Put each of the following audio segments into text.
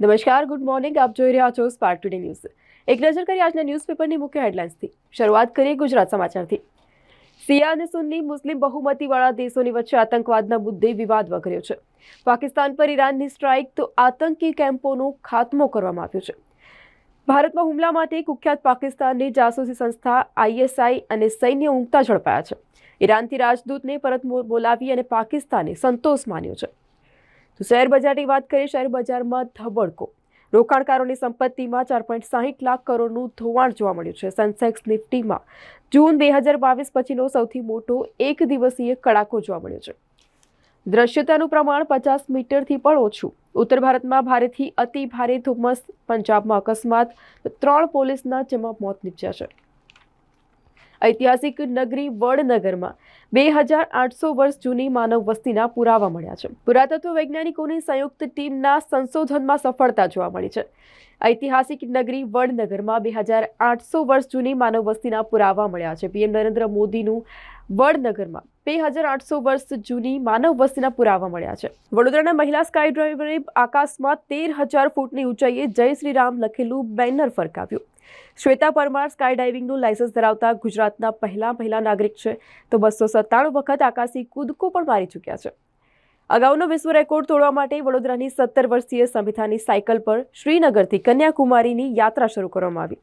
નમસ્કાર, good morning. આપ જોઈ રહ્યા છો સ્પાર્ક ટુડે ન્યૂઝ એક નજર કરીએ આજના ન્યૂઝપેપરની મુખ્ય હેડલાઇન્સથી. શરૂઆત કરીએ ગુજરાત સમાચારથી. સિયા અને સુન્ની મુસ્લિમ બહુમતીવાળા દેશોની વચ્ચે આતંકવાદના મુદ્દે વિવાદ વકર્યો છે. પાકિસ્તાન પર ઈરાનની સ્ટ્રાઇક તો આતંકી કેમ્પોનો ખાત્મો કરવામાં આવ્યો છે. ભારતમાં હુમલા માટે કુખ્યાત પાકિસ્તાનની જાસૂસી સંસ્થા આઈએસઆઈ અને સૈન્ય ઊંઘતા ઝડપાયા છે. ઈરાનથી રાજદૂતને પરત બોલાવી અને પાકિસ્તાને સંતોષ માન્યો છે. તો શેર બજારની વાત કરીએ, શેર બજારમાં ધબડકો. રોકાણકારોની સંપત્તિમાં ચાર પોઈન્ટ સાહીઠ લાખ કરોડનું ધોવાણ જોવા મળ્યું છે. સેન્સેક્સ નિફ્ટીમાં જૂન બે હજાર બાવીસ પછીનો સૌથી મોટો એક દિવસીય કડાકો જોવા મળ્યો છે. દ્રશ્યતાનું પ્રમાણ પચાસ મીટરથી પણ ઓછું. ઉત્તર ભારતમાં ભારેથી અતિ ભારે ધુમ્મસ, પંજાબમાં અકસ્માત, ત્રણ પોલીસના જેમાં મોત નીપજ્યા છે. ઐતિહાસિક નગરી વડનગરમાં બે હજાર આઠસો વર્ષ જૂની માનવ વસ્તીના પુરાવા મળ્યા છે. પુરાતત્વ વૈજ્ઞાનિકોની સંયુક્ત ટીમના સંશોધનમાં સફળતા જોવા મળી છે. ઐતિહાસિક નગરી વડનગરમાં બે હજાર આઠસો વર્ષ જૂની માનવ વસ્તીના પુરાવા મળ્યા છે. પીએમ નરેન્દ્ર મોદીનું વડનગરમાં બે હજાર આઠસો વર્ષ જૂની માનવ વસ્તીના પુરાવા મળ્યા છે. વડોદરાના મહિલા સ્કાય ડ્રાઈવરે આકાશમાં તેર હજાર ફૂટની ઊંચાઈએ જય શ્રી રામ લખેલું બેનર ફરકાવ્યું. શ્વેતા પરમાર સ્કાય ડાઇવિંગનું લાયસન્સ ધરાવતા ગુજરાતના પહેલા મહિલા નાગરિક છે. તો બસો સત્તાણું વખત આકાશી કૂદકો પણ મારી ચૂક્યા છે. અગાઉનો વિશ્વ રેકોર્ડ તોડવા માટે વડોદરાની સત્તર વર્ષીય સંવિધાની સાયકલ પર શ્રીનગરથી કન્યાકુમારીની યાત્રા શરૂ કરવામાં આવી.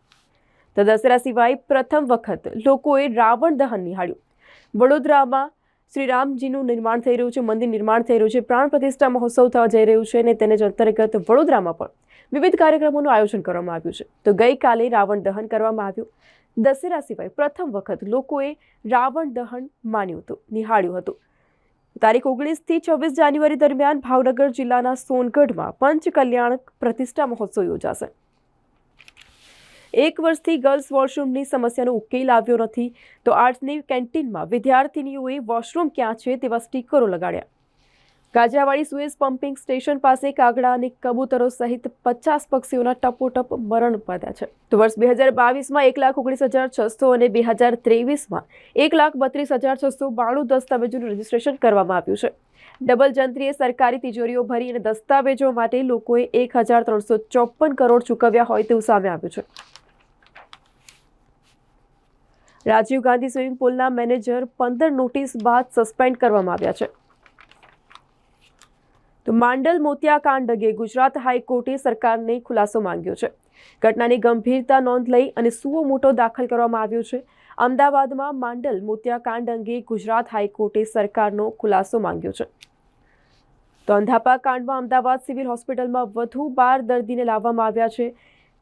તો દશેરા સિવાય પ્રથમ વખત લોકોએ રાવણ દહન નિહાળ્યું. વડોદરામાં શ્રી રામજીનું નિર્માણ થઈ રહ્યું છે, મંદિર નિર્માણ થઈ રહ્યું છે, પ્રાણ પ્રતિષ્ઠા મહોત્સવ થવા જઈ રહ્યું છે અને તેને અંતર્ગત વડોદરામાં પણ વિવિધ કાર્યક્રમોનું આયોજન કરવામાં આવ્યું છે. તો ગઈકાલે રાવણ દહન કરવામાં આવ્યું. દશેરા સિવાય પ્રથમ વખત લોકોએ રાવણ દહન માન્યું હતું, નિહાળ્યું હતું. તારીખ ઓગણીસથી છવ્વીસ જાન્યુઆરી દરમિયાન ભાવનગર જિલ્લાના સોનગઢમાં પંચ કલ્યાણ પ્રતિષ્ઠા મહોત્સવ યોજાશે. એક વર્ષથી ગર્લ્સ વોશરૂમની સમસ્યાનો ઉકેલ આવ્યો નથી, તો આર્ટ્સની કેન્ટીનમાં વિદ્યાર્થિનીઓએ વોશરૂમ ક્યાં છે તેવા સ્ટીકરો લગાડ્યા. ગાજરાવાડી સુએઝ પમ્પિંગ સ્ટેશન પાસે કાગડા અને કબૂતરો સહિત પચાસ પક્ષીઓના ટપોટપ મરણ પામ્યા છે. તો વર્ષ બે હજાર બાવીસમાં એક લાખ ઓગણીસ હજાર છસો અને બે હજાર ત્રેવીસમાં એક લાખ બત્રીસ હજાર છસો બાણું દસ્તાવેજોનું રજીસ્ટ્રેશન કરવામાં આવ્યું છે. ડબલ જંત્રીએ સરકારી તિજોરીઓ ભરી અને દસ્તાવેજો માટે લોકોએ એક હજાર ત્રણસો ચોપન કરોડ ચૂકવ્યા હોય તેવું સામે આવ્યું છે. રાજીવ ગાંધી સ્વિમિંગ પુલના મેનેજર પંદર નોટિસ બાદ સસ્પેન્ડ કરવામાં આવ્યા છે. તો માંડલ મોતિયાકાંડ અંગે ગુજરાત હાઈકોર્ટે સરકારને ખુલાસો માંગ્યો છે. ઘટનાની ગંભીરતા નોંધ લઈ અને સુઓ મોટો દાખલ કરવામાં આવ્યો છે. અમદાવાદમાં માંડલ મોતિયાકાંડ અંગે ગુજરાત હાઈકોર્ટે સરકારનો ખુલાસો માંગ્યો છે. તો અંધાપા કાંડમાં અમદાવાદ સિવિલ હોસ્પિટલમાં વધુ બાર દર્દીને લાવવામાં આવ્યા છે.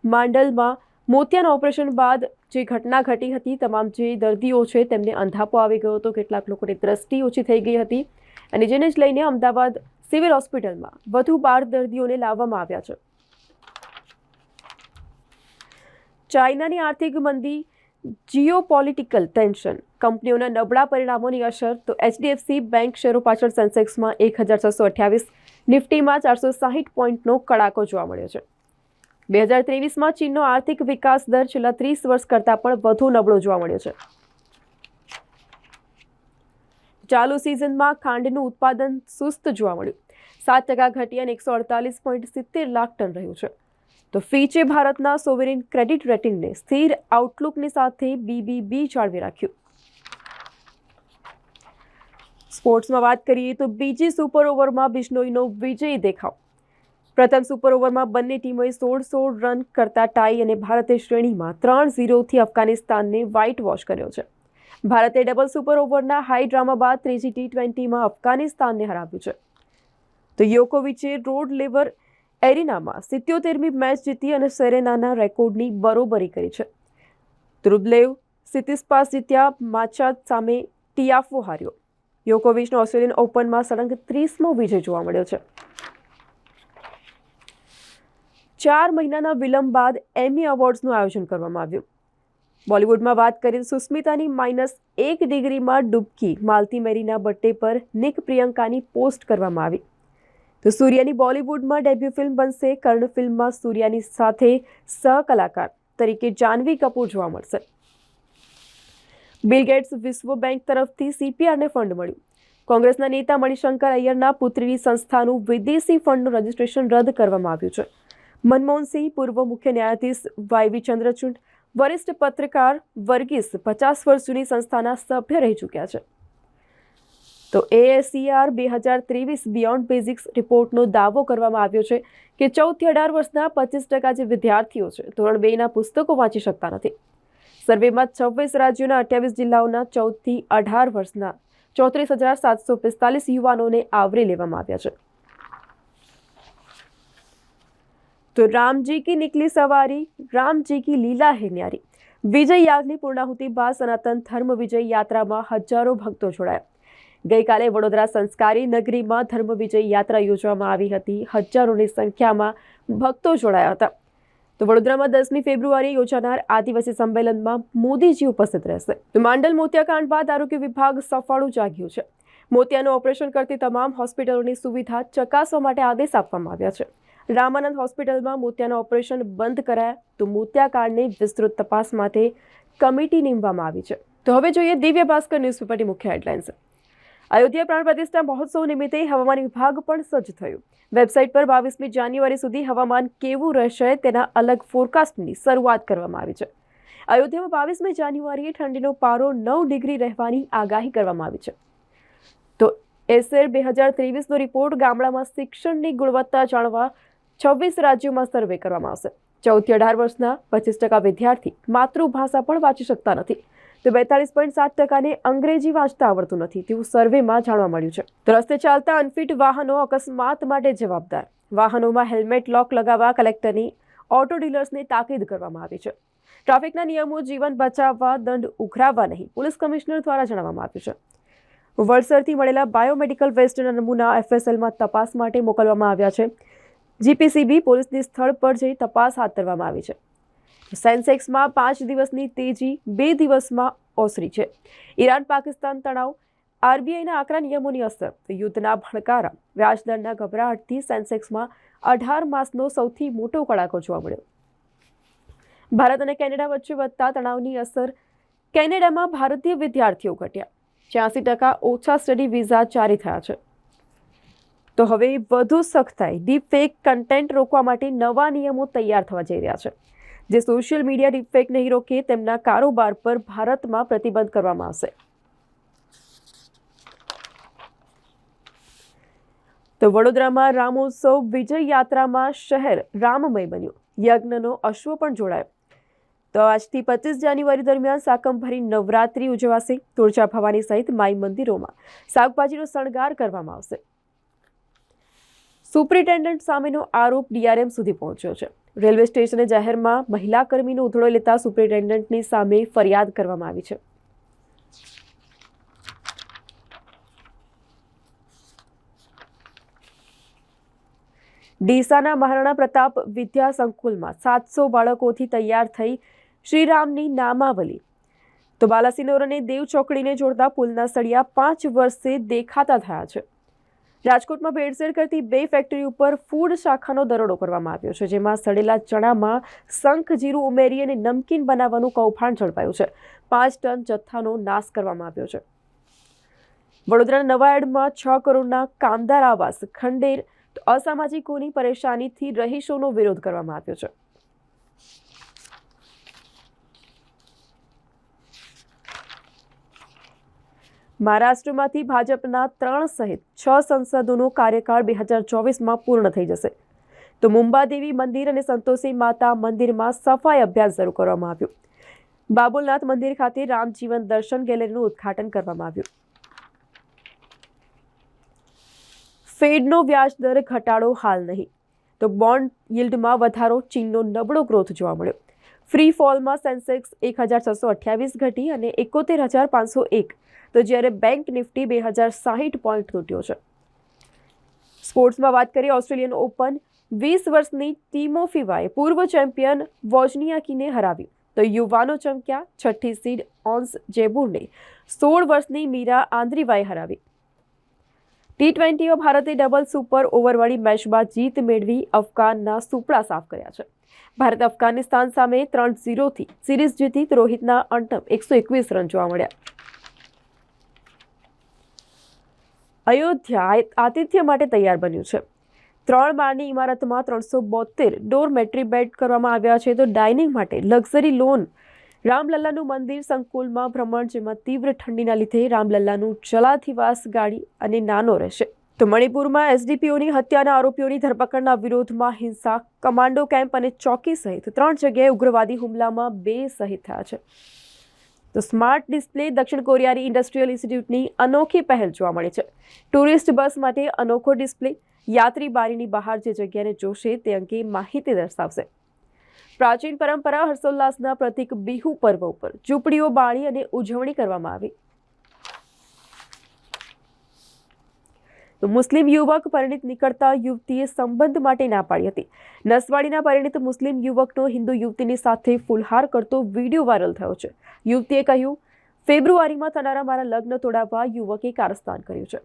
માંડલમાં મોતિયાના ઓપરેશન બાદ જે ઘટના ઘટી હતી, તમામ જે દર્દીઓ છે તેમને અંધાપો આવી ગયો હતો. કેટલાક લોકોની દ્રષ્ટિ ઓછી થઈ ગઈ હતી. અને જેને જ લઈને અમદાવાદ સિવિલ હોસ્પિટલમાં વધુ બાર દર્દીઓને લાવવામાં આવ્યા છે. ચાઇનાની આર્થિક મંદી જીઓ પોલિટિકલ ટેન્શન, કંપનીઓના નબળા પરિણામોની અસર, તો એચડીએફસી બેંક શેરો પાછળ સેન્સેક્સમાં એક હજાર છસો અઠ્યાવીસ, નિફ્ટીમાં ચારસો સાહીઠ પોઈન્ટનો કડાકો જોવા મળ્યો છે. બે હજાર ત્રેવીસમાં ચીનનો આર્થિક વિકાસ દર છેલ્લા ત્રીસ વર્ષ કરતાં પણ વધુ નબળો જોવા મળ્યો છે. ચાલુ સિઝનમાં ખાંડનું ઉત્પાદન સુસ્ત જોવા મળ્યું. સાત ટકા ઘટી અને એકસો અડતાલીસ પોઈન્ટ સિત્તેર લાખ ટન રહ્યું છે. તો ફીચે ભારતના સોવેરિન ક્રેડિટ રેટિંગને સ્થિર આઉટલુકની સાથે બીબીબી જાળવી રાખ્યું. સ્પોર્ટ્સમાં વાત કરીએ તો બીજી સુપર ઓવરમાં બિશ્નોઈનો વિજયી દેખાવ. પ્રથમ સુપર ઓવરમાં બંને ટીમોએ સોળ સોળ રન કરતા ટાઈ અને ભારતે શ્રેણીમાં ત્રણ ઝીરોથી અફઘાનિસ્તાનને વ્હાઇટ વોશ કર્યો છે. ભારતે ડબલ સુપર ઓવરના હાઈ ડ્રામા બાદ ત્રીજી ટી ટ્વેન્ટીમાં અફઘાનિસ્તાનને હરાવ્યું છે. તો યોકોવિચે રોડ લેવર એરિનામાં સિત્યોતેરમી મેચ જીતી અને સેરેનાના રેકોર્ડની બરોબરી કરી છે. ધ્રુબલેવ સિતિસ્પાસ જીત્યા, માચાદ સામે ટિયાફો હાર્યો. યોકોવિચનો ઓસ્ટ્રેલિયન ઓપનમાં સળંગ ત્રીસમો વિજય જોવા મળ્યો છે. ચાર મહિનાના વિલંબ બાદ એમી એવોર્ડ્સનું આયોજન કરવામાં આવ્યું. બોલિવૂડમાં વાત કરીએ સુસ્મિતાની માઇનસ એક ડિગ્રીમાં ડૂબકી, માલતી મેરીના બર્થડે પર નિક પ્રિયંકાની પોસ્ટ કરવામાં આવી. તો સૂર્યાની બોલિવૂડમાં ડેબ્યુ ફિલ્મ બનશે. કર્ણ ફિલ્મમાં સૂર્યાની સાથે સહકલાકાર તરીકે જાનવી કપૂર જોવા મળશે. બિલ ગેટ્સ વિશ્વ બેંક તરફથી સીપીઆરને ફંડ મળ્યું. કોંગ્રેસના નેતા મણિશંકર અય્યરના પુત્રીની સંસ્થાનું વિદેશી ફંડનું રજીસ્ટ્રેશન રદ કરવામાં આવ્યું છે. મનમોહનસિંહ પૂર્વ મુખ્ય ન્યાયાધીશ વાયવી ચંદ્રચૂડ વરિષ્ઠ પત્રકાર વર્ગીસ પચાસ વર્ષ જૂની સંસ્થાના સભ્ય રહી ચૂક્યા છે. તો એએસસીઆર બે હજાર ત્રેવીસ બિયોન્ડ બેઝિક્સ રિપોર્ટનો દાવો કરવામાં આવ્યો છે કે ચૌદથી અઢાર વર્ષના પચીસ ટકા જે વિદ્યાર્થીઓ છે, ધોરણ બેના પુસ્તકો વાંચી શકતા નથી. સર્વેમાં છવ્વીસ રાજ્યોના અઠ્યાવીસ જિલ્લાઓના ચૌદથી અઢાર વર્ષના ચોત્રીસ હજાર સાતસો પિસ્તાલીસ યુવાનોને આવરી લેવામાં આવ્યા છે. તો રામજી કી નીકલી સવારી, રામજી કી લીલા હે ન્યારી. વિજય યાગની પૂર્ણાહુતિ બાદ સનાતન ધર્મ વિજય યાત્રામાં હજારો ભક્તો જોડાયા. ગઈકાલે વડોદરા સંસ્કારી નગરીમાં ધર્મ વિજય યાત્રા યોજવામાં આવી હતી. હજારોની સંખ્યામાં ભક્તો જોડાયા હતા. તો વડોદરામાં દસમી ફેબ્રુઆરીએ યોજાનાર આદિવાસી સંમેલનમાં મોદીજી ઉપસ્થિત રહેશે. તો માંડલ મોતિયાકાંડ બાદ આરોગ્ય વિભાગ સફાળું જાગ્યું છે. મોતિયાનું ઓપરેશન કરતી તમામ હોસ્પિટલોની સુવિધા ચકાસવા માટે આદેશ આપવામાં આવ્યા છે. રામાનંદ હોસ્પિટલમાં મોતિયાના ઓપરેશન બંધ કરાયા, તો મોતિયાકાંડની વિસ્તૃત તપાસ માટે કમિટી નીમવામાં આવી છે. તો હવે જોઈએ દિવ્ય ભાસ્કર ન્યૂઝપેપરની મુખ્ય હેડલાઇન્સ. અયોધ્યા પ્રાણ પ્રતિષ્ઠા મહોત્સવ નિમિત્તે હવામાન વિભાગ પણ સજ્જ થયું. વેબસાઇટ પર બાવીસમી જાન્યુઆરી સુધી હવામાન કેવું રહેશે તેના અલગ ફોરકાસ્ટની શરૂઆત કરવામાં આવી છે. અયોધ્યામાં બાવીસમી જાન્યુઆરીએ ઠંડીનો પારો નવ ડિગ્રી રહેવાની આગાહી કરવામાં આવી છે. તો એસેર બે હજાર ત્રેવીસનો રિપોર્ટ ગામડામાં શિક્ષણની ગુણવત્તા જાણવા છવ્વીસ રાજ્યોમાં સર્વે કરવામાં આવશે. ચૌદથી અઢાર વર્ષના પચીસ ટકા વિદ્યાર્થી માતૃભાષા પણ વાંચી શકતા નથી. તો બેતાલીસ પોઈન્ટ સાત ટકાને અંગ્રેજી વાંચતા આવડતું નથી. તેવું સર્વેમાં જાણવા મળ્યું છે. રસ્તે ચાલતા અનફિટ વાહનો અકસ્માત માટે જવાબદાર. વાહનોમાં હેલ્મેટ લોક લગાવવા કલેક્ટરની ઓટો ડીલર્સને તાકીદ કરવામાં આવી છે. ટ્રાફિકના નિયમો જીવન બચાવવા દંડ ઉઘરાવવા નહીં, પોલીસ કમિશનર દ્વારા જણાવવામાં આવ્યું છે. વલસરથી મળેલા બાયોમેડિકલ વેસ્ટના નમૂના એફએસએલમાં તપાસ માટે મોકલવામાં આવ્યા છે. જીપીસીબી પોલીસની સ્થળ પર જઈ તપાસ હાથ ધરવામાં આવી છે. સેન્સેક્સમાં પાંચ દિવસની તેજી, બે દિવસમાં ઓસરી છે. ઈરાન પાકિસ્તાન તણાવ, આરબીઆઈના આકરા નિયમોની અસર, યુદ્ધના ભણકારા, વ્યાજદરના ગભરાટથી સેન્સેક્સમાં અઢાર માસનો સૌથી મોટો કડાકો જોવા મળ્યો. ભારત અને કેનેડા વચ્ચે વધતા તણાવની અસર કેનેડામાં ભારતીય વિદ્યાર્થીઓ ઘટ્યા. છ્યાસી ટકા ઓછા સ્ટડી વિઝા જારી થયા છે. તો હવે વધુ સખ્તાઈ. ડીપફેક કન્ટેન્ટ રોકવા માટે નવા નિયમો તૈયાર થવા જઈ રહ્યા છે. જે સોશિયલ મીડિયા ડીપફેક નહીં રોકે, તેમના કારોબાર પર ભારતમાં પ્રતિબંધ કરવામાં આવશે. તો વડોદરામાં રામોત્સવ વિજય યાત્રામાં શહેર રામમય બન્યું. યજ્ઞનો અશ્વ પણ જોડાયો. તો આજથી પચીસ જાન્યુઆરી દરમિયાન સાકંભરી નવરાત્રી ઉજવાશે. તુળજા ભવાની સહિત માઈ મંદિરોમાં શાકભાજીનો શણગાર કરવામાં આવશે. સુપ્રિન્ટેન્ડન્ટ સામેનો આરોપ ડીઆરએમ સુધી પહોંચ્યો છે. રેલવે સ્ટેશને જાહેરમાં મહિલા કર્મીનો ઉધડો લેતા સુપ્રિન્ટેન્ડન્ટની સામે ફરિયાદ કરવામાં આવી છે. ડીસાના મહારાણા પ્રતાપ વિદ્યા સંકુલમાં સાતસો બાળકોથી તૈયાર થઈ શ્રીરામની નામાવલી. તો બાલાસિનોર અને દેવ ચોકડીને જોડતા પુલના સળિયા પાંચ વર્ષે દેખાતા થયા છે. રાજકોટમાં ભેળસેળ કરતી બે ફેક્ટરી ઉપર ફૂડ શાખાનો દરોડો કરવામાં આવ્યો છે, જેમાં સડેલા ચણામાં શંખ, જીરું ઉમેરી અને નમકીન બનાવવાનું કૌભાંડ ઝડપાયું છે. પાંચ ટન જથ્થાનો નાશ કરવામાં આવ્યો છે. વડોદરાના નવાએડમાં છ કરોડના કામદાર આવાસ, ખંડેર અસામાજિકોની પરેશાનીથી રહીશોનો વિરોધ કરવામાં આવ્યો છે. મહારાષ્ટ્રમાંથી ભાજપના ત્રણ સહિત છ સંસદોનો કાર્યકાળ બે હજાર ચોવીસમાં પૂર્ણ થઈ જશે. તો મુંબાદેવી મંદિર અને સંતોષી માતા મંદિરમાં સફાઈ અભ્યાસ શરૂ કરવામાં આવ્યો. બાબુલનાથ મંદિર ખાતે રામજીવન દર્શન ગેલેરીનું ઉદ્ઘાટન કરવામાં આવ્યું. ફેડનો વ્યાજ દર ઘટાડો હાલ નહીં. તો બોન્ડ યીલ્ડમાં વધારો, ચીનનો નબળો ગ્રોથ જોવા મળ્યો. ફ્રી ફોલમાં સેન્સેક્સ એક હજાર છસો અઠ્યાવીસ ઘટી અને એકોતેર હજાર પાંચસો એક તો જ્યારે બેંક નિફ્ટી બે હજાર સાહીઠ પોઈન્ટ તૂટ્યો છે. સ્પોર્ટ્સમાં વાત કરીએ, ઓસ્ટ્રેલિયન ઓપન વીસ વર્ષની ટીમો ફીવાએ પૂર્વ ચેમ્પિયન વોજનિયાકીને હરાવ્યું. તો યુવાનો ચમક્યા, છઠ્ઠી સીડ ઓન્સ જેબુરને સોળ વર્ષની મીરા આંદ્રીવાએ હરાવી. ટી ટ્વેન્ટીમાં ભારતે ડબલ સુપર ઓવરવાળી મેચમાં જીત મેળવી અફઘાનના સુપડા સાફ કર્યા છે. ભારત અફઘાનિસ્તાન સામે ત્રણ ઝીરોથી સિરીઝ જીતી રોહિતના અંટમ એકસો એકવીસ રન જોવા મળ્યા. અયોધ્યા આતિથ્ય માટે તૈયાર બન્યું છે. ત્રણ માળની ઇમારતમાં ત્રણસો બોતેર ડોરમેટ્રી બેડ કરવામાં આવ્યા છે. તો ડાઇનિંગ માટે લક્ઝરી લોન. રામલલ્લાનું મંદિર સંકુલમાં ભ્રમણ જેમાં તીવ્ર ઠંડીના લીધે રામલલ્લાનું ચલાથીવાસ ગાડી અને નાનો રહેશે. તો મણિપુરમાં એસડીપીઓની હત્યાના આરોપીઓની ધરપકડના વિરોધમાં હિંસા, કમાન્ડો કેમ્પ અને ચોકી સહિત ત્રણ જગ્યાએ ઉગ્રવાદી હુમલામાં બે શહીદ થયા છે. તો સ્માર્ટ ડિસ્પ્લે દક્ષિણ કોરિયાની ઇન્ડસ્ટ્રીયલ ઇન્સ્ટિટ્યૂટની અનોખી પહેલ જોવા મળે છે. ટુરિસ્ટ બસ માટે અનોખો ડિસ્પ્લે, યાત્રી બારીની બહાર જે જગ્યાને જોશે તે અંગે માહિતી દર્શાવશે. પ્રાચીન પરંપરા હર્ષોલ્લાસના પ્રતીક બિહુ પર્વ ઉપર, ઝૂંપડીઓ બાળી અને ઉજવણી કરવામાં આવી. તો મુસ્લિમ યુવક પરિણીત નીકળતા યુવતીએ સંબંધ માટે ના પાડી હતી. નસવાડીના પરિણીત મુસ્લિમ યુવકનો હિન્દુ યુવતીની સાથે ફુલહાર કરતો વીડિયો વાયરલ થયો છે. યુવતીએ કહ્યું, ફેબ્રુઆરીમાં થનારા મારા લગ્ન તોડાવવા યુવકે કારસ્તાન કર્યું છે.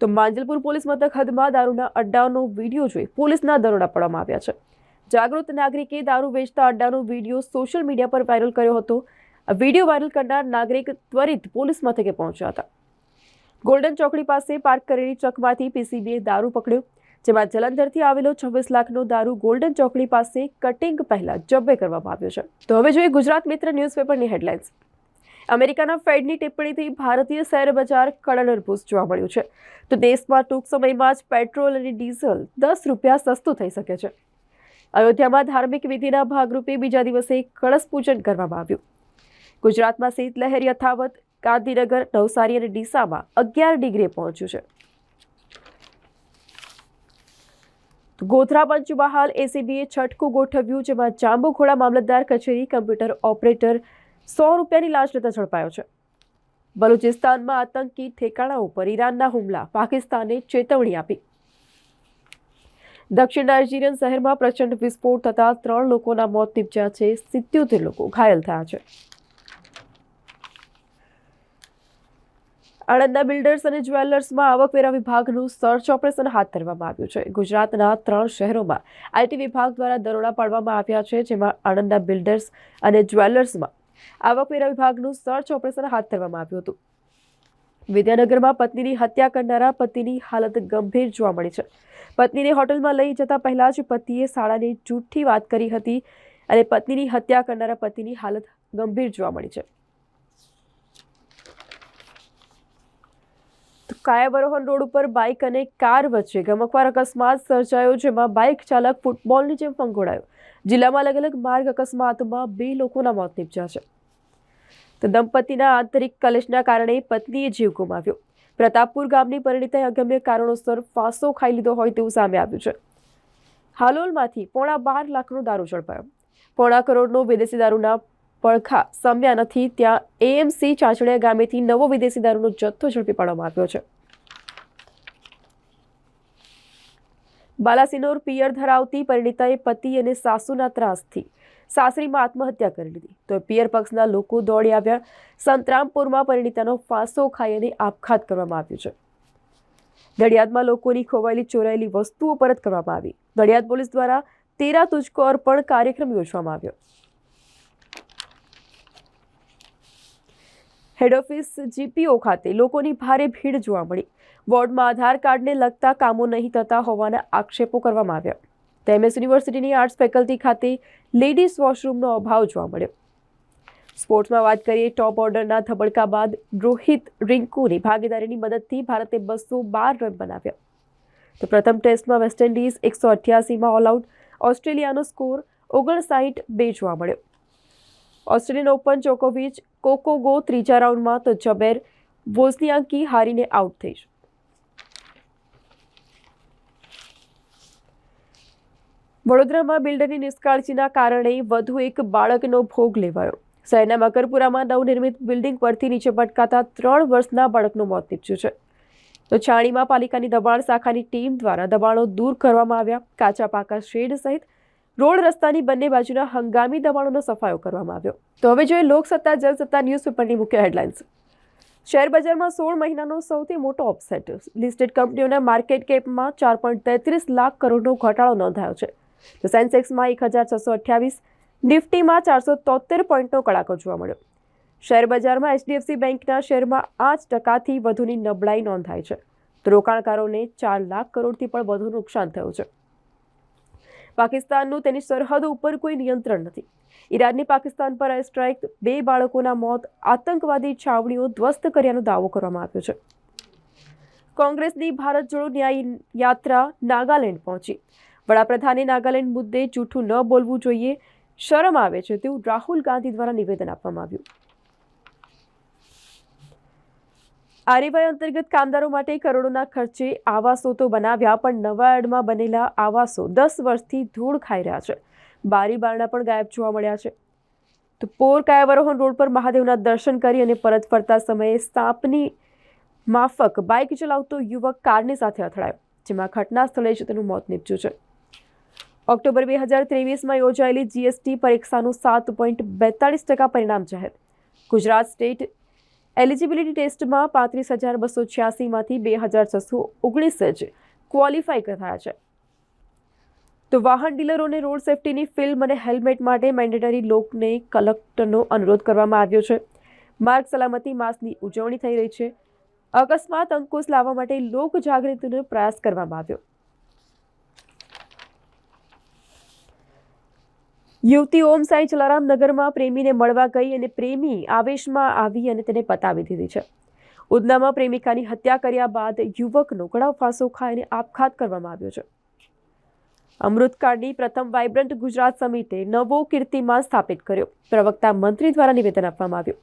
તો માંજલપુર પોલીસ મથક હદમાં દારૂના અડ્ડાનો વીડિયો જોઈ પોલીસના દરોડા પાડવામાં આવ્યા છે. જાગૃત નાગરિકે દારૂ વેચતા અડ્ડાનો વીડિયો સોશિયલ મીડિયા પર વાયરલ કર્યો હતો. વીડિયો વાયરલ કરનાર નાગરિક ત્વરિત પોલીસ મથકે પહોંચ્યા હતા. ગોલ્ડન ચોકડી પાસે પાર્ક કરેલી ટ્રકમાંથી પીસીબીએ દારૂ પકડ્યો, જેમાં જલંધરથી આવેલો છવ્વીસ લાખનો દારૂ ગોલ્ડન ચોકડી પાસે કટિંગ પહેલા જબ્બે કરવામાં આવ્યો છે. તો હવે જોઈએ ગુજરાત મિત્ર ન્યૂઝપેપરની હેડલાઇન્સ. અમેરિકાના ફેડની ટિપ્પણીથી ભારતીય શેર બજાર કળનરભૂસ જોવા મળ્યું છે. તો દેશમાં ટૂંક સમયમાં જ પેટ્રોલ અને ડીઝલ દસ રૂપિયા સસ્તું થઈ શકે છે. અયોધ્યામાં ધાર્મિક વિધિના ભાગરૂપે બીજા દિવસે કળશ પૂજન કરવામાં આવ્યું. ગુજરાતમાં શીતલહેર યથાવત ગાંધીનગર નવસારી અને ડીસામાં અગિયાર ડિગ્રી પહોંચ્યું છે. ગોધરા પંચમહાલ એસીબીએ છટકું ગોઠવ્યું, જેમાં જાંબુઘોડા મામલતદાર કચેરી કમ્પ્યુટર ઓપરેટર સો રૂપિયાની લાંચ લેતા ઝડપાયો છે. બલુચિસ્તાનમાં આતંકી ઠેકાણા ઉપર ઈરાનના હુમલા, પાકિસ્તાને ચેતવણી આપી. દક્ષિણ નાઇજીરિયન શહેરમાં પ્રચંડ વિસ્ફોટ થતાં ત્રણ લોકોના મોત નીપજ્યા છે, સિત્યોતેર લોકો ઘાયલ થયા છે. આણંદના બિલ્ડર્સ અને જ્વેલર્સમાં આવકવેરા વિભાગનું સર્ચ ઓપરેશન હાથ ધરવામાં આવ્યું છે. ગુજરાતના ત્રણ શહેરોમાં આઈટી વિભાગ દ્વારા દરોડા પાડવામાં આવ્યા છે, જેમાં આણંદના બિલ્ડર્સ અને જ્વેલર્સમાં આવકવેરા વિભાગનું સર્ચ ઓપરેશન હાથ ધરવામાં આવ્યું હતું. વિદ્યાનગરમાં પત્નીની હત્યા કરનારા પતિની હાલત ગંભીર જોવા મળી છે. પત્નીને હોટલમાં લઈ જતા પહેલા જ પતિએ શાળાની જૂઠી વાત કરી હતી અને પત્નીની હત્યા કરનારા પતિની હાલત ગંભીર જોવા મળી છે. કાયાવરોહન રોડ ઉપર બાઇક અને કાર વચ્ચે ગમકવાર અકસ્માત સર્જાયો, જેમાં બાઇક ચાલક ફૂટબોલની જેમ ફંગોળાયો. જિલ્લામાં અલગ અલગ માર્ગ અકસ્માતમાં બે લોકોના મોત નીપજ્યા છે. તો દંપતીના આંતરિક કલેશના કારણે પત્નીએ જીવ ગુમાવ્યો. પ્રતાપપુર ગામની પરિણીતાએ અગમ્ય કારણોસર ફાંસો ખાઈ લીધો હોય તેવું સામે આવ્યું છે. હાલોલમાંથી પોણા બાર લાખનો દારૂ ઝડપાયો. પોણા કરોડનો વિદેશી દારૂના પડખા સમ્યા નથી ત્યાં એએમસી ચાંચડિયા ગામેથી નવો વિદેશી દારૂનો જથ્થો ઝડપી પાડવામાં આવ્યો છે. બાલાસિનોર પિયર ધરાવતી પરિણીતાએ પતિ અને સાસુના ત્રાસથી સાસરીમાં આત્મહત્યા કરી લીધી. તો પિયર પક્ષના લોકો દોડી આવ્યા. સંતરામપુરમાં પરિણીતાનો ફાંસો ખાઈ અને આપઘાત કરવામાં આવ્યો છે. નડિયાદમાં લોકોની ખોવાયેલી ચોરાયેલી વસ્તુઓ પરત કરવામાં આવી. નડિયાદ પોલીસ દ્વારા તેરા તુજકો અર્પણ કાર્યક્રમ યોજવામાં આવ્યો. હેડ ઓફિસ જીપીઓ ખાતે લોકોની ભારે ભીડ જોવા મળી. વોર્ડમાં આધાર કાર્ડને લગતા કામો નહીં થતા હોવાના આક્ષેપો કરવામાં આવ્યા. તેમજ યુનિવર્સિટીની આર્ટ્સ ફેકલ્ટી ખાતે લેડીઝ વોશરૂમનો અભાવ જોવા મળ્યો. સ્પોર્ટ્સમાં વાત કરીએ ટોપ ઓર્ડરના ધબડકા બાદ રોહિત રિંકુની ભાગીદારીની મદદથી ભારતે બસો બાર રન બનાવ્યા. તો પ્રથમ ટેસ્ટમાં વેસ્ટ ઇન્ડિઝ એકસો અઠ્યાસીમાં ઓલ આઉટ, ઓસ્ટ્રેલિયાનો સ્કોર ઓગણસાઠ બે જોવા મળ્યો. ઓસ્ટ્રેલિયન ઓપન જોકોવિચ કોકોગો ત્રીજા રાઉન્ડમાં તો જબેર વોઝનિયાંકી હારીને આઉટ થઈ વડોદરામાં બિલ્ડરની નિષ્કાળજીના કારણે વધુ એક બાળકનો ભોગ લેવાયો. શહેરના મકરપુરામાં નવનિર્મિત બિલ્ડિંગ પરથી નીચે પટકાતા ત્રણ વર્ષના બાળકનું મોત નીપજ્યું છે. તો છાણીમાં પાલિકાની દબાણ શાખાની ટીમ દ્વારા દબાણો દૂર કરવામાં આવ્યા. કાચા પાકા શેડ સહિત રોડ રસ્તાની બંને બાજુના હંગામી દબાણોનો સફાયો કરવામાં આવ્યો. તો હવે જોઈએ લોકસત્તા, જનસત્તા ન્યૂઝપેપરની મુખ્ય હેડલાઇન્સ. શેર બજારમાં સોળ મહિનાનો સૌથી મોટો ઓપસેટ લિસ્ટેડ કંપનીઓના માર્કેટ કેપમાં ચાર પોઈન્ટ તેત્રીસ લાખ કરોડનો ઘટાડો નોંધાયો છે. તો સેન્સેક્સમાં એક હજાર છસો અઠ્યાવીસ, નિફ્ટીમાં ચારસો તોતેર પોઈન્ટનો કડાકો જોવા મળ્યો. શેર બજારમાં એચડીએફસી બેંકના શેરમાં આઠ ટકાથી વધુની નબળાઈ નોંધાઈ છે. તો રોકાણકારોને ચાર લાખ કરોડથી પણ વધુ નુકસાન થયું છે. પાકિસ્તાનનું તેની સરહદ ઉપર કોઈ નિયંત્રણ નથી. ઈરાનની પાકિસ્તાન પર એર સ્ટ્રાઇક બે બાળકોના મોત, આતંકવાદી છાવણીઓ ધ્વસ્ત કર્યાનો દાવો કરવામાં આવ્યો છે. કોંગ્રેસની ભારત જોડો ન્યાય યાત્રા નાગાલેન્ડ પહોંચી. વડાપ્રધાને નાગાલેન્ડ મુદ્દે જૂઠું ન બોલવું જોઈએ. શરમ આવે છે તેવું રાહુલ ગાંધી દ્વારા નિવેદન આપવામાં આવ્યું. આરએવાય અંતર્ગત કામદારો માટે કરોડોના ખર્ચે આવાસો તો બનાવ્યા, પણ નવાયાર્ડમાં બનેલા આવાસો દસ વર્ષથી ધૂળ ખાઈ રહ્યા છે. બારી બારણા પણ ગાયબ જોવા મળ્યા છે. તો પોર કાયાવરોહન રોડ પર મહાદેવના દર્શન કરી અને પરત ફરતા સમયે સાપની માફક બાઇક ચલાવતો યુવક કારની સાથે અથડાયો, જેમાં ઘટના સ્થળે જ તેનું મોત નીપજ્યું છે. ઓક્ટોબર બે હજાર ત્રેવીસમાં યોજાયેલી જીએસટી પરીક્ષાનું સાત પોઈન્ટ બેતાળીસ ટકા પરિણામ જાહેર. ગુજરાત સ્ટેટ એલિજિબિલિટી ટેસ્ટમાં પાંત્રીસ હજાર બસો છ્યાસીમાંથી બે હજાર છસો ઓગણીસ જ ક્વોલિફાય થયા છે. તો વાહન ડીલરોને રોડ સેફટીની ફિલ્મ અને હેલ્મેટ માટે મેન્ડેટરી લોકને કલેક્ટરનો અનુરોધ કરવામાં આવ્યો છે. માર્ગ સલામતી માસની ઉજવણી થઈ રહી છે. અકસ્માત અંકુશ લાવવા માટે લોક જાગૃતિનો પ્રયાસ કરવામાં આવ્યો. યુવતી ઓમ સાંઈ જલારામ નગરમાં પ્રેમીને મળવા ગઈ અને પ્રેમી આવેશમાં આવી અને તેને પતાવી દીધી છે. ઉધનામાં પ્રેમિકાની હત્યા કર્યા બાદ યુવકનો ગળાવ ફાંસો ખાઈને આપઘાત કરવામાં આવ્યો છે. અમૃતકાળની પ્રથમ વાઇબ્રન્ટ ગુજરાત સમિટે નવો કીર્તિમાન સ્થાપિત કર્યો. પ્રવક્તા મંત્રી દ્વારા નિવેદન આપવામાં આવ્યું.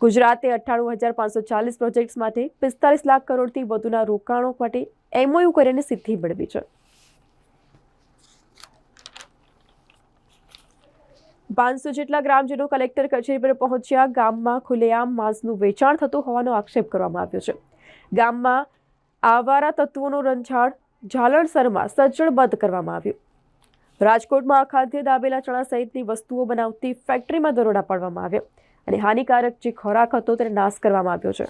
ગુજરાતે અઠ્ઠાણું હજાર પાંચસો ચાલીસ પ્રોજેક્ટ્સ માટે પિસ્તાલીસ લાખ કરોડથી વધુના રોકાણો માટે એમઓયુ કરીને સિદ્ધિ મેળવી છે. પાંચસો જેટલા ગ્રામજનો કલેક્ટર કચેરી પર પહોંચ્યા. ગામમાં ખુલ્લેઆમ માંસનું વેચાણ થતું હોવાનો આક્ષેપ કરવામાં આવ્યો છે. ગામમાં આવારા તત્વોનો રંજાડ ઝાલણસરમાં સજ્જડબદ્ધ કરવામાં આવ્યું. રાજકોટમાં અખાદ્ય દાબેલા ચણા સહિતની વસ્તુઓ બનાવતી ફેક્ટરીમાં દરોડા પાડવામાં આવ્યો અને હાનિકારક જે ખોરાક હતો તેને નાશ કરવામાં આવ્યો છે.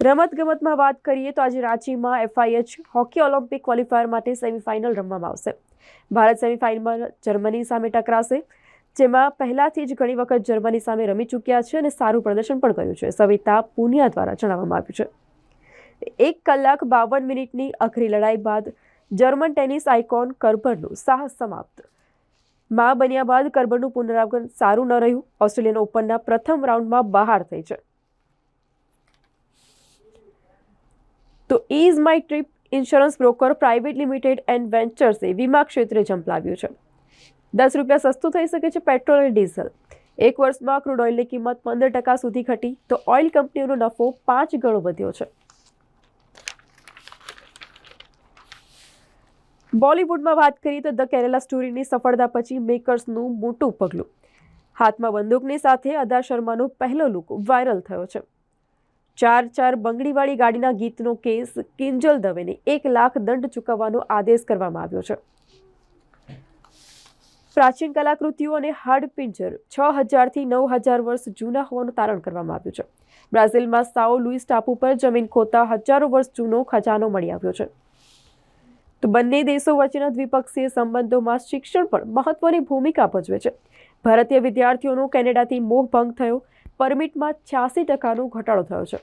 રમત ગમતમાં વાત કરીએ તો આજે રાંચીમાં એફઆઈએચ હોકી ઓલિમ્પિક ક્વોલિફાયર માટે સેમીફાઇનલ રમવામાં આવશે. ભારત સેમીફાઇનલમાં જર્મની સામે ટકરાશે, જેમાં પહેલાથી જ ઘણી વખત જર્મની સામે રમી ચૂક્યા છે અને સારું પ્રદર્શન પણ કર્યું છે. સવિતા પુનિયા દ્વારા જણાવવામાં આવ્યું છે. એક કલાક બાવન મિનિટની અઘરી લડાઈ બાદ જર્મન ટેનિસ આઇકોન કર્બરનું સાહસ સમાપ્ત. માં બન્યા બાદ કર્બરનું પુનરાવગમન સારું ન રહ્યું. ઓસ્ટ્રેલિયન ઓપનના પ્રથમ રાઉન્ડમાં બહાર થઈ છે. તો Ease My Trip insurance broker, private limited and વેન્ચર્સે વીમા ક્ષેત્રે ઝંપલાવ્યું છે. દસ રૂપિયા સસ્તું થઈ શકે છે પેટ્રોલ અને ડીઝલ. એક વર્ષમાં ક્રૂડ ઓઇલની કિંમત પંદર ટકા સુધી ઘટી, તો ઓઇલ કંપનીઓનો નફો પાંચ ગણો વધ્યો છે. બોલિવૂડમાં વાત કરીએ તો ધ કેરેલા સ્ટોરીની સફળતા પછી મેકર્સનું મોટું પગલું. હાથમાં બંદૂકની સાથે અદા શર્માનો પહેલો લુક વાયરલ થયો છે. ચાર ચાર બંગડીવાળી ગાડીના ગીતનો કેસ કિંજલ દવેને એક લાખ દંડ ચૂકવવાનો આદેશ કરવામાં આવ્યો છે. પ્રાચીન કલાકૃતિઓ અને હાડપિંજર છ હજારથી નવ હજાર વર્ષ જૂના હોવાનું તારણ કરવામાં આવ્યું છે. બ્રાઝિલમાં સાઓ લુઈસ ટાપુ પર જમીન ખોતા હજારો વર્ષ જૂનો ખજાનો મળી આવ્યો છે. તો બંને દેશો વચ્ચેના દ્વિપક્ષીય સંબંધોમાં શિક્ષણ પણ મહત્વની ભૂમિકા ભજવે છે. ભારતીય વિદ્યાર્થીઓનો કેનેડાથી મોહ ભંગ થયો. પરમિટમાં છ્યાસી ટકાનો ઘટાડો થયો છે.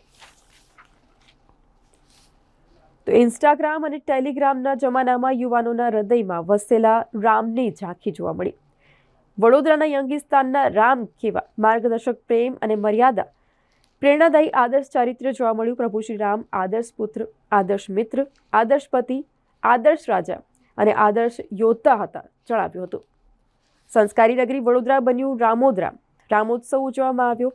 તો ઇન્સ્ટાગ્રામ અને ટેલિગ્રામના જમાનામાં યુવાનોના હૃદયમાં વસેલા રામની ઝાંખી જોવા મળી. વડોદરાના યંગિસ્તાનના રામ કેવા માર્ગદર્શક પ્રેમ અને મર્યાદા, પ્રેરણાદાયી આદર્શ ચારિત્ર્ય જોવા મળ્યું. પ્રભુ શ્રી રામ આદર્શ પુત્ર, આદર્શ મિત્ર, આદર્શ પતિ, આદર્શ રાજા અને આદર્શ યોદ્ધા હતા જણાવ્યું હતું. સંસ્કારી નગરી વડોદરા બન્યું રામોદરા રામોત્સવ ઉજવવામાં આવ્યો.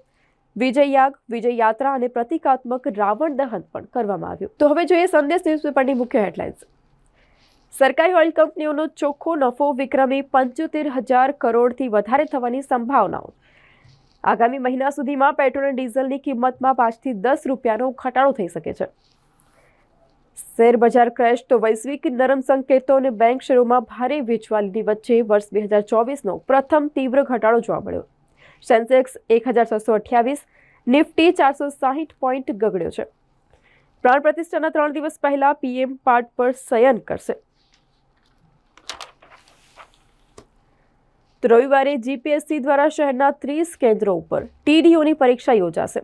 વિજય યાગ વિજય યાત્રા અને પ્રતિકાત્મક રાવણ દહન પણ કરવામાં આવ્યું. તો હવે જોઈએ સંદેશ ન્યૂઝપેપરની મુખ્ય હેડલાઇન્સ. સરકારી ઓઇલ કંપનીઓનો ચોખ્ખો નફો વિક્રમી પંચોતેર હજાર કરોડથી વધારે થવાની સંભાવનાઓ. આગામી મહિના સુધીમાં પેટ્રોલ અને ડીઝલની કિંમતમાં પાંચથી દસ રૂપિયાનો ઘટાડો થઈ શકે છે. શેરબજાર ક્રેશ તો વૈશ્વિક નરમ સંકેતો અને બેંક શેરોમાં ભારે વેચવાલીની વચ્ચે વર્ષ બે હજાર ચોવીસનો પ્રથમ તીવ્ર ઘટાડો જોવા મળ્યો. સેન્સેક્સ એક હજાર છસો અઠ્યાવીસ, નિફ્ટી ચારસો સાહીઠ પોઈન્ટ ગગડ્યો છે. પ્રાણ પ્રતિષ્ઠાના ત્રણ દિવસ પહેલા પીએમ પાર્ટ પર શયન કરશે. રવિવારે જીપીએસસી દ્વારા શહેરના ત્રીસ કેન્દ્રો ઉપર ટીડીઓની પરીક્ષા યોજાશે.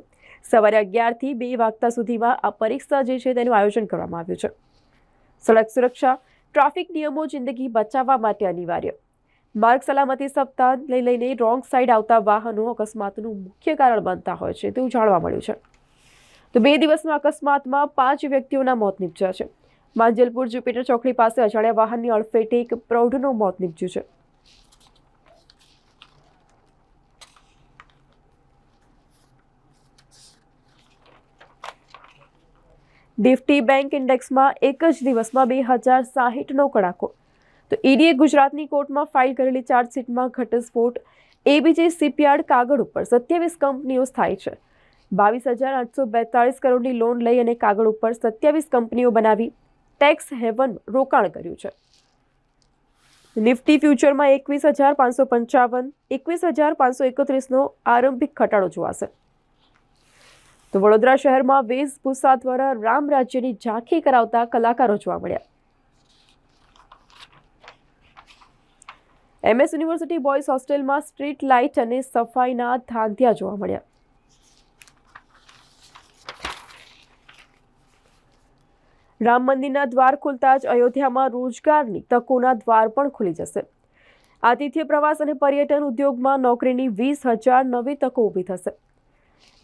સવારે અગિયારથી બે વાગતા સુધીમાં આ પરીક્ષા જે છે તેનું આયોજન કરવામાં આવ્યું છે. સડક સુરક્ષા, ટ્રાફિક નિયમો જિંદગી બચાવવા માટે અનિવાર્ય. માર્ગ સલામતી સપ્તાહ લઈ લઈને રોંગ સાઈડ આવતા વાહનો અકસ્માતનું મુખ્ય કારણ બનતા હોય છે તેવું જાણવા મળ્યું છે. તો બે દિવસના અકસ્માતમાં પાંચ વ્યક્તિઓના મોત નીપજ્યા છે. માંજલપુર જુપિટર ચોકડી પાસે અજાણ્યા વાહનની અડફેટે એક પ્રૌઢનું મોત નીપજ્યું છે. નિફ્ટી બેંક ઇન્ડેક્સમાં એક જ દિવસમાં બે હજાર સાહીઠનો કડાકો તો ઈડીએ ગુજરાતની કોર્ટમાં ફાઇલ કરેલી ચાર્જશીટમાં ઘટસ્ફોટ. એબીજે શિપયાર્ડ કાગળ ઉપર સત્યાવીસ કંપનીઓ સ્થાયી છે. બાવીસ હજાર આઠસો બેતાળીસ કરોડની લોન લઈ અને કાગળ ઉપર સત્યાવીસ કંપનીઓ બનાવી ટેક્સ હેવન રોકાણ કર્યું છે. નિફ્ટી ફ્યુચરમાં એકવીસ હજાર પાંચસો પંચાવન, એકવીસ હજાર પાંચસો એકત્રીસનો આરંભિક ઘટાડો જોવાશે. તો વડોદરા શહેરમાં વેશભૂષા દ્વારા રામ રાજ્યની ઝાંખી કરાવતા કલાકારો જોવા મળ્યા. એમએસ યુનિવર્સિટી બોયઝ હોસ્ટેલમાં સ્ટ્રીટ લાઇટ અને સફાઈના ધાંધિયા જોવા મળ્યા. રામ મંદિરના દ્વાર ખુલતા જ અયોધ્યામાં રોજગારની તકોના દ્વાર પણ ખુલી જશે. આતિથ્ય પ્રવાસ અને પર્યટન ઉદ્યોગમાં નોકરીની વીસ હજાર નવી તકો ઊભી થશે.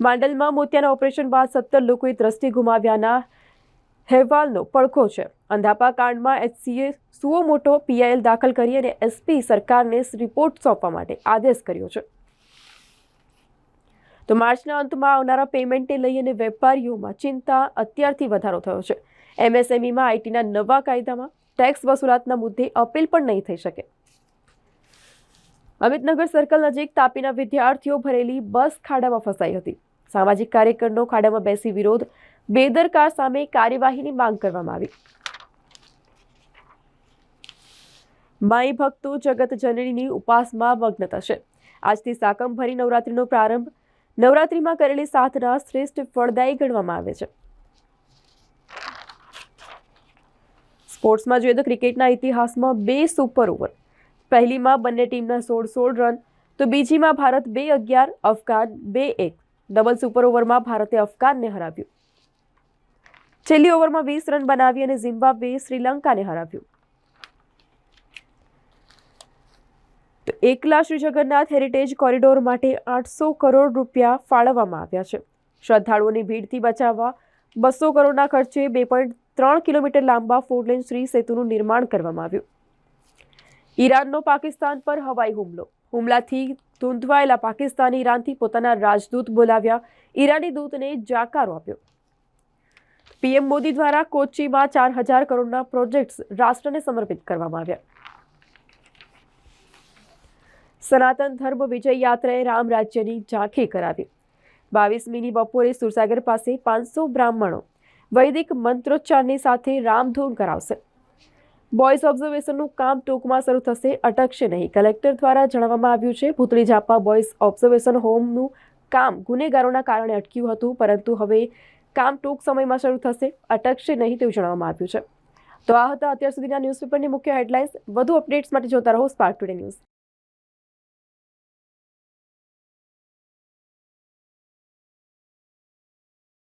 માંડલમાં મોતિયાના ઓપરેશન બાદ સત્તર લોકોએ દ્રષ્ટિ ગુમાવ્યાના અહેવાલનો પડખો છે. અંધાપા કાંડમાં એચસીએ સુઓ મોટો પીઆઈએલ દાખલ કરી અને એસપી સરકારને રિપોર્ટ સોંપવા માટે આદેશ કર્યો છે. તો માર્ચના અંતમાં આવનારા પેમેન્ટને લઈ અને વેપારીઓમાં ચિંતા અત્યારથી વધારો થયો છે. એમએસએમઈમાં આઈટીના નવા કાયદામાં ટેક્સ વસૂલાતના મુદ્દે અપીલ પણ નહીં થઈ શકે. અમિતનગર સર્કલ નજીક તાપીના વિદ્યાર્થીઓ ભરેલી બસ ખાડામાં ફસાઈ હતી. સામાજિક કાર્યકરનો ખાડામાં બેસી વિરોધ બેદરકાર સામે કાર્યવાહીની માંગ કરવામાં આવી. માઈ ભક્તો જગત જનનીની ઉપાસમાં મગ્ન થશે. આજથી સાકંભરી નવરાત્રિનો પ્રારંભ નવરાત્રિમાં કરેલી સાધના શ્રેષ્ઠ ફળદાયી ગણવામાં આવે છે. સ્પોર્ટ્સમાં જોઈએ તો ક્રિકેટના ઇતિહાસમાં બે સુપર ઓવર. પહેલીમાં બંને ટીમના સોળ સોળ રન, તો બીજીમાં ભારત બે અગિયાર, અફઘાન બે એક. ડબલ સુપર ઓવરમાં ભારતે અફઘાનને હરાવ્યું. છેલ્લી ઓવરમાં વીસ રન બનાવી અને ઝિમ્બાબ્વેએ શ્રીલંકાને હરાવ્યું. તો એકલા શ્રી જગન્નાથ હેરિટેજ કોરિડોર માટે આઠસો કરોડ રૂપિયા ફાળવવામાં આવ્યા છે. શ્રદ્ધાળુઓની ભીડથી બચાવવા બસો કરોડના ખર્ચે બે પોઈન્ટ ત્રણ કિલોમીટર લાંબા ફોરલેન શ્રી સેતુનું નિર્માણ કરવામાં આવ્યું. ઈરાનનો પાકિસ્તાન પર હવાઈ હુમલો. હુમલાથી ધૂંધવાયેલા પાકિસ્તાની ઈરાનથી પોતાના રાજદૂત બોલાવ્યા. ઈરાની દૂતને જાકારો આપ્યો. પીએમ મોદી દ્વારા કોચીમાં ચાર હજાર કરોડના પ્રોજેક્ટ્સ રાષ્ટ્રને સમર્પિત કરવામાં આવ્યા. સનાતન ધર્મ વિજય યાત્રાએ રામ રાજ્યની ઝાંખી કરાવી. બાવીસમીની બપોરે સુરસાગર પાસે પાંચસો બ્રાહ્મણો વૈદિક મંત્રોચ્ચારની સાથે રામધૂન કરાવશે. બોયઝ ઓબ્ઝર્વેશનનું કામ ટૂંકમાં શરૂ થશે, અટકશે નહીં. કલેક્ટર દ્વારા જણાવવામાં આવ્યું છે ભૂતળી ઝાપા બોયઝ ઓબ્ઝર્વેશન હોમનું કામ ગુનેગારોના કારણે અટક્યું હતું, પરંતુ હવે કામ ટૂંક સમયમાં શરૂ થશે, અટકશે નહીં તેવું જણાવવામાં આવ્યું છે. તો આ હતા અત્યાર સુધીના ન્યૂઝપેપરની મુખ્ય હેડલાઇન્સ. વધુ અપડેટ્સ માટે જોતા રહો સ્પાર્ક ટુડે ન્યૂઝ